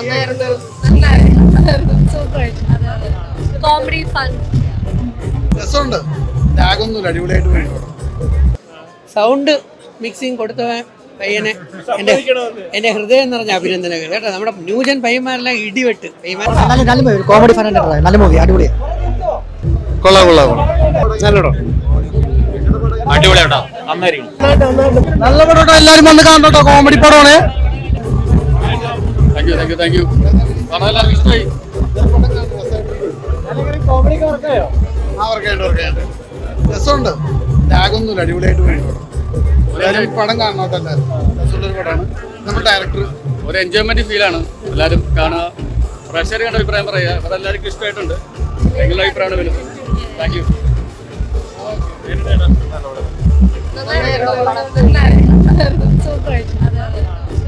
നന്നായിരുന്നു. നന്നായിരുന്നു. Super comedy fun രസമുണ്ട്. ലാഗൊന്നുമില്ല അടിപൊളിയായിട്ട് പോയി പടം സൗണ്ട് മിക്സിങ് കൊടുത്തവൻ പയ്യനെ. എന്റെ എന്റെ ഹൃദയം നിറഞ്ഞ അഭിനന്ദനങ്ങൾ. കേട്ടോ നമ്മുടെ ന്യൂജൻ പയ്യന്മാരെല്ലാം ഇടിവെട്ട്. പയ്യന്മാർ കോമഡി ഫൺ നല്ല മൂവി അടിപൊളിയാണ് കൊള്ളാം കൊള്ളാം നല്ലടോ. അടിപൊളിയാട്ടോ. നന്നായിരിക്കും നല്ല പടം എല്ലാരും വന്ന് കാണട്ടോ കോമഡി പടമാണ്. You thank you thank you പടം എല്ലാവർക്കും ഇഷ്ടമായി ആ വർക്കായിട്ട് വർക്കായിട്ട് രസമുണ്ട്. ലാഗൊന്നുമില്ല അടിപൊളിയായിട്ട് പോയി. പടം എല്ലാവരും പടം കാണാത്തല്ല രസമുള്ളൊരു പടമാണ്. നമ്മുടെ ഡയറക്ടർ ഒരു എൻജോയ്മെന്റ് ഫീലാണ് എല്ലാവരും കാണുക. പ്രേക്ഷകർ കണ്ട അഭിപ്രായം പറയുക. അത് എല്ലാവർക്കും ഇഷ്ടമായിട്ടുണ്ട് നിങ്ങളുടെ അഭിപ്രായമാണ് വലുത്. താങ്ക് യു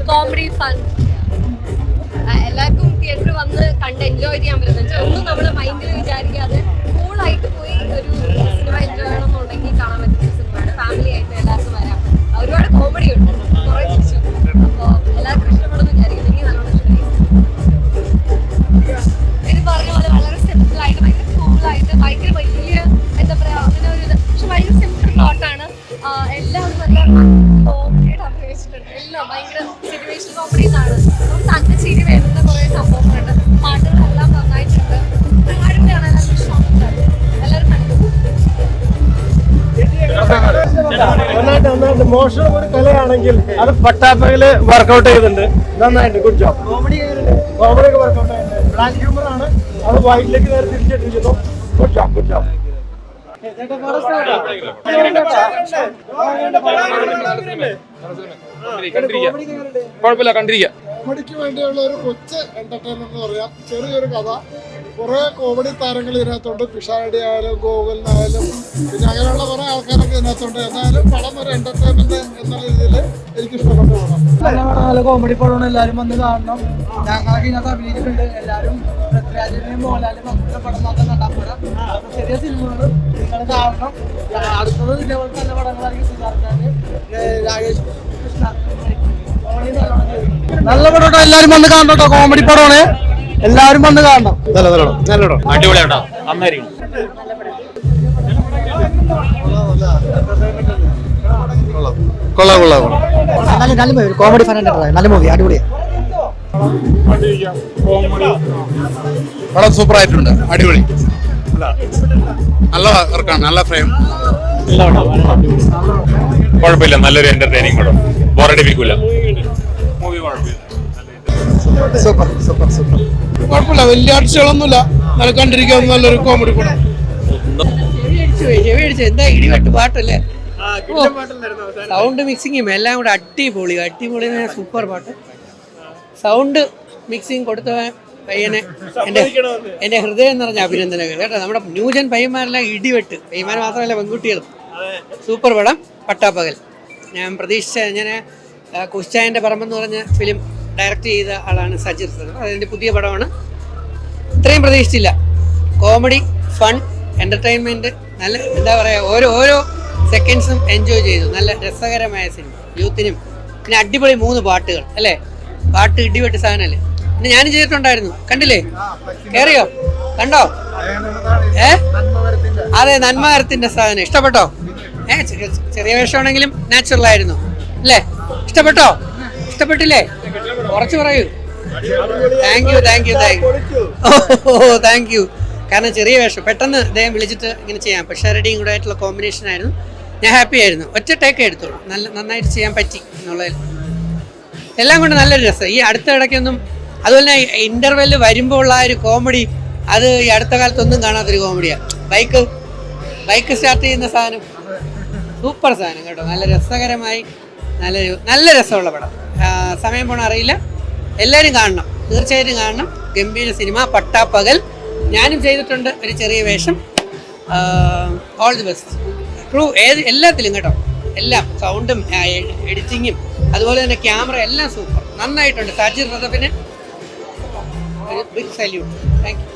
കോമഡി ഫൺ എല്ലാവർക്കും തിയേറ്ററിൽ വന്ന് കണ്ട് എൻജോയ് ചെയ്യാൻ പറ്റുന്ന ഒന്നും നമ്മൾ മൈൻഡിൽ വിചാരിക്കാതെ കൂളായിട്ട് പോയി ഒരു സിനിമ എൻജോയ് ചെയ്യണമെന്നുണ്ടെങ്കിൽ കാണാൻ പറ്റുന്ന സിനിമയാണ് ഫാമിലി ആയിട്ട് എല്ലാവർക്കും വരാം. ഒരുപാട് കോമഡി ഉണ്ട്. എല്ലാവർക്കും ഭയങ്കര വലിയ എന്താ പറയാ അങ്ങനെ ഒരു പക്ഷെ ഭയങ്കര സിമ്പിൾ പ്ലോട്ടാണ് എല്ലാവരും നല്ല മോഷണം ഒരു കലയാണെങ്കിൽ അത് പട്ടാപ്പകൽ വർക്ക്ഔട്ട് ചെയ്തിട്ടുണ്ട്. നന്നായിട്ട് ഗുഡ് ജോബ് കോമഡി കോമഡി ഒക്കെ വർക്കൗട്ട് ആയിട്ടുണ്ട്. ബ്ലാക്ക് ഹ്യൂമർ ആണ്. അത് വൈറ്റിലേക്ക് നേരെ തിരിച്ചിട്ടിരിക്കുന്നു ഗുഡ് ജോബ് ഗുഡ് ജോബ് കുഴപ്പമില്ല കണ്ടിരിക്കുക കൊടിക്ക് വേണ്ടിയുള്ള ഒരു കൊച്ച് എന്റർടൈൻമെന്റ് എന്ന് പറയാം. ചെറിയൊരു കഥ. കുറെ കോമഡി താരങ്ങൾ ഇതിനകത്തുണ്ട്. പിഷാടി ആയാലും ഗോകുലിനായാലും പിന്നെ അങ്ങനെയുള്ള കുറെ ആൾക്കാരൊക്കെ ഇതിനകത്തുണ്ട്. എന്നാലും പടം ഒരു എന്റർടൈൻമെന്റ് എന്നുള്ള രീതിയിൽ എനിക്ക് ഇഷ്ടപ്പെട്ട പടം. നല്ല കോമഡി പടമാണ്. എല്ലാവരും വന്ന് കാണണം. ഞങ്ങളൊക്കെ ഇതിനകത്ത് അഭിനയിച്ചിട്ടുണ്ട്. എല്ലാവരും പൃഥ്വിരാജിനെയും മോഹൻലാലും അങ്ങനത്തെ പടം മാത്രം കണ്ടാൽ ചെറിയ സിനിമകൾ നിങ്ങൾ കാണണം. അടുത്തത് ഇതേപോലെ നല്ല പടങ്ങളായിരിക്കും സിദ്ധാർത്ഥാന് രാകേഷ് കൃഷ്ണ. നല്ല പടം എല്ലാവരും വന്ന് കാണട്ടോ കോമഡി പടമാണ്. എല്ലാരും വന്ന് കാണണം. അടിപൊളിയാട്ടോ. നന്നായിരിക്കും കൊള്ളാം കൊള്ളാം നല്ല നല്ല മൂവി കോമഡി ഫൺ നല്ല മൂവി അടിപൊളിയാണ് പടം സൂപ്പർ ആയിട്ടുണ്ട്. അടിപൊളി. നല്ല വർക്കാണ് നല്ല ഫ്രെയിം കുഴപ്പമില്ല നല്ലൊരു എന്റർടൈനിങ് പടം. ബോറടിപ്പിക്കൂല മൂവി കുഴപ്പമില്ല സൂപ്പർ സൂപ്പർ സൂപ്പർ. കുഴപ്പമില്ല വലിയ ആർട്സുകളൊന്നുമില്ല നല്ല കണ്ടിരിക്കാൻ നല്ലൊരു കോമഡി കൂടെ. എന്താ ഇടിവെട്ട് പാട്ടല്ലേ? സൗണ്ട് മിക്സിങ്ങും എല്ലാം കൂടെ അടിപൊളി അടിപൊളി സൂപ്പർ പാട്ട്. സൗണ്ട് മിക്സിങ് കൊടുത്തവൻ പയ്യനെ. എന്റെ എന്റെ ഹൃദയം നിറഞ്ഞ അഭിനന്ദനങ്ങൾ. കേട്ടോ നമ്മുടെ ന്യൂജൻ പയ്യന്മാരെല്ലാം ഇടിവെട്ട്. പയ്യന്മാർ മാത്രമല്ല പെൺകുട്ടികളും. സൂപ്പർ പടം പട്ടാപ്പകൽ. ഞാൻ പ്രതീക്ഷിച്ച ഞാൻ കുശ്ചായന്റെ പറമ്പെന്ന് പറഞ്ഞ ഫിലിം ഡയറക്റ്റ് ചെയ്ത ആളാണ് സജിർ സർ. അതിന്റെ പുതിയ പടമാണ്. ഇത്രയും പ്രതീക്ഷിച്ചില്ല. കോമഡി ഫൺ എന്റർടൈൻമെന്റ് നല്ല എന്താ പറയുക ഓരോ ഓരോ സെക്കൻഡ്സും എൻജോയ് ചെയ്തു. നല്ല രസകരമായ സിനിമ. യൂത്തിനും പിന്നെ അടിപൊളി മൂന്ന് പാട്ടുകൾ അല്ലേ? പാട്ട് ഇടിവെട്ട് സാധനമല്ലേ? പിന്നെ ഞാനും ചെയ്തിട്ടുണ്ടായിരുന്നു. കണ്ടില്ലേ? കയറിയോ കണ്ടോ? ഏ? അതെ നന്മകരത്തിന്റെ സാധനം. ഇഷ്ടപ്പെട്ടോ? ഏ ചെറിയ വേഷമാണെങ്കിലും നാച്ചുറൽ ആയിരുന്നു. അല്ലേ? ഇഷ്ടപ്പെട്ടോ? ഇഷ്ടപ്പെട്ടില്ലേ? കുറച്ച് പറയൂ. Thank you thank you thank you oh thank you കാരണം ചെറിയ വേഷം. പെട്ടെന്ന് അദ്ദേഹം വിളിച്ചിട്ട് ഇങ്ങനെ ചെയ്യാം. പക്ഷേ റെഡിയും കൂടെ ആയിട്ടുള്ള കോമ്പിനേഷൻ ആയിരുന്നു. ഞാൻ ഹാപ്പി ആയിരുന്നു. ഒറ്റ ടേക്ക് എടുത്തോളൂ നല്ല നന്നായിട്ട് ചെയ്യാൻ പറ്റി എന്നുള്ളതിൽ. എല്ലാം കൊണ്ട് നല്ലൊരു രസം. ഈ അടുത്ത ഇടയ്ക്കൊന്നും അതുപോലെ തന്നെ ഇന്റർവെൽ വരുമ്പോൾ ഉള്ള ആ ഒരു കോമഡി അത് ഈ അടുത്ത കാലത്തൊന്നും കാണാത്തൊരു കോമഡിയാണ് ബൈക്ക് ബൈക്ക് സ്റ്റാർട്ട് ചെയ്യുന്ന സാധനം. സൂപ്പർ സാധനം കേട്ടോ. നല്ല രസകരമായി നല്ലൊരു നല്ല രസമുള്ള പടം. സമയം പോണ അറിയില്ല. എല്ലാവരും കാണണം. തീർച്ചയായിട്ടും കാണണം. ഗംഭീര സിനിമ പട്ടാപ്പകൽ ഞാനും ചെയ്തിട്ടുണ്ട് ഒരു ചെറിയ വേഷം. ഓൾ ദി ബെസ്റ്റ് ക്രൂ ഏത് എല്ലാത്തിലും കേട്ടോ. എല്ലാം സൗണ്ടും എഡിറ്റിങ്ങും അതുപോലെ തന്നെ ക്യാമറ എല്ലാം സൂപ്പർ നന്നായിട്ടുണ്ട്. സാജി റസഫിന് ഒരു ബിഗ് സല്യൂട്ട് താങ്ക് യു